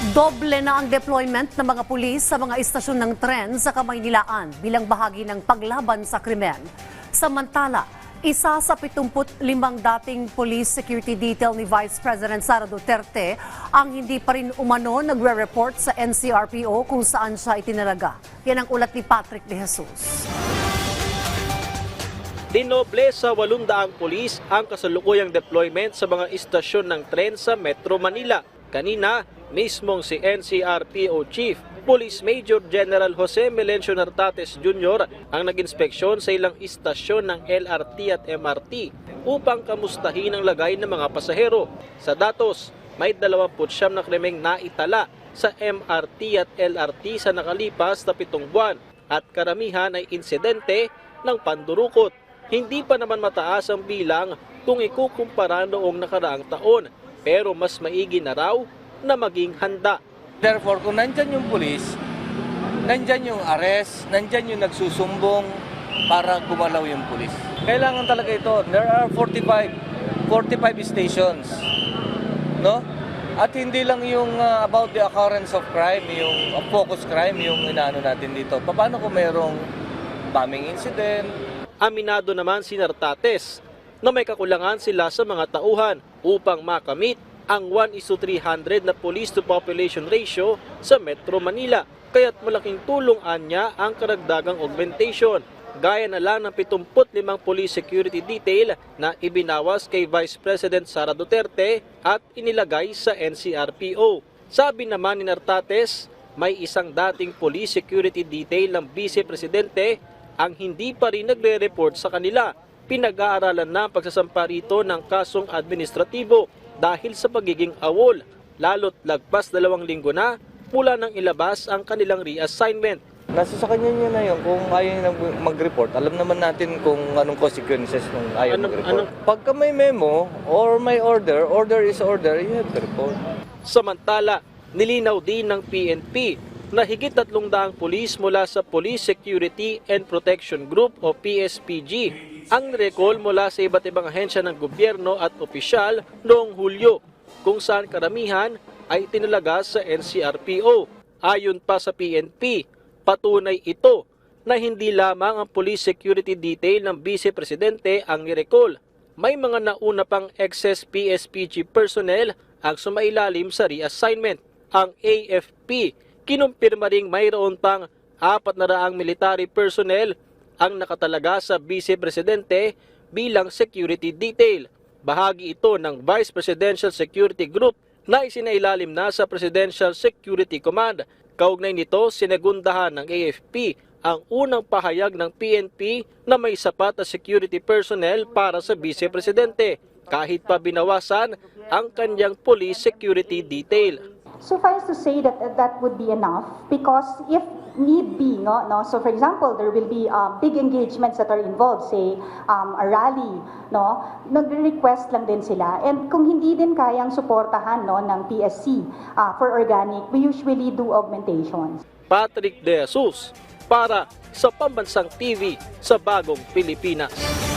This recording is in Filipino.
Doble na ang deployment ng mga pulis sa mga istasyon ng tren sa Kamaynilaan bilang bahagi ng paglaban sa krimen. Samantala, isa sa 75 dating police security detail ni Vice President Sara Duterte ang hindi pa rin umano nagre-report sa NCRPO kung saan siya itinalaga. Yan ang ulat ni Patrick De Jesus. Dinoble sa 800 pulis ang kasalukuyang deployment sa mga istasyon ng tren sa Metro Manila. Kanina, mismong si NCRPO Chief Police Major General Jose Melencio Nartates Jr. ang nag-inspeksyon sa ilang istasyon ng LRT at MRT upang kamustahin ang lagay ng mga pasahero. Sa datos, may 29 na krimeng naitala sa MRT at LRT sa nakalipas na pitong buwan at karamihan ay insidente ng pandurukot. Hindi pa naman mataas ang bilang kung ikukumpara noong nakaraang taon pero mas maigi na raw na maging handa. Therefore, kung nandyan yung pulis, nandyan yung arrest, nandyan yung nagsusumbong para gumalaw yung pulis. Kailangan talaga ito. There are 45, 45 stations. No? At hindi lang yung uh, about the occurrence of crime, yung uh, focus crime, yung inaano natin dito. Paano kung mayroong bombing incident, Aminado naman si Nartates na may kakulangan sila sa mga tauhan upang makamit ang 1 is to 300 na police to population ratio sa Metro Manila. Kaya't malaking tulong anya ang karagdagang augmentation. Gaya na lang ng 75 police security detail na ibinawas kay Vice President Sara Duterte at inilagay sa NCRPO. Sabi naman ni Nartates, may isang dating police security detail ng Vice Presidente ang hindi pa rin nagre-report sa kanila. Pinag-aaralan na ang pagsasampa rito ng kasong administratibo dahil sa pagiging awol, lalo't lagpas dalawang linggo na mula nang ilabas ang kanilang reassignment. nasa sa kanya niya na yun. Kung ayaw niya mag-report, alam naman natin kung anong consequences nung ayaw Anong- mag-report. anong- Pagka may memo or may order, order is order, you have to report. Samantala, nilinaw din ng PNP na higit 300 pulis mula sa Police Security and Protection Group o PSPG ang recall mula sa iba't ibang ahensya ng gobyerno at opisyal noong Hulyo kung saan karamihan ay tinalaga sa NCRPO. Ayon pa sa PNP, patunay ito na hindi lamang ang police security detail ng Vice Presidente ang nirecall. May mga nauna pang excess PSPG personnel ang sumailalim sa reassignment. Ang AFP kinumpirma ring mayroon pang apat na raang military personnel ang nakatalaga sa Vice Presidente bilang security detail. Bahagi ito ng Vice Presidential Security Group na isinailalim na sa Presidential Security Command. Kaugnay nito, sinagundahan ng AFP ang unang pahayag ng PNP na may sapat na security personnel para sa Vice Presidente kahit pa binawasan ang kanyang police security detail. Suffice to say that that would be enough because if need be, no, no. So for example, there will be uh, big engagements that are involved, say um, a rally, no. Nagre-request lang din sila. And kung hindi din kayang suportahan no ng PSC uh, for organic, we usually do augmentations. Patrick De Jesus para sa Pambansang TV sa Bagong Pilipinas.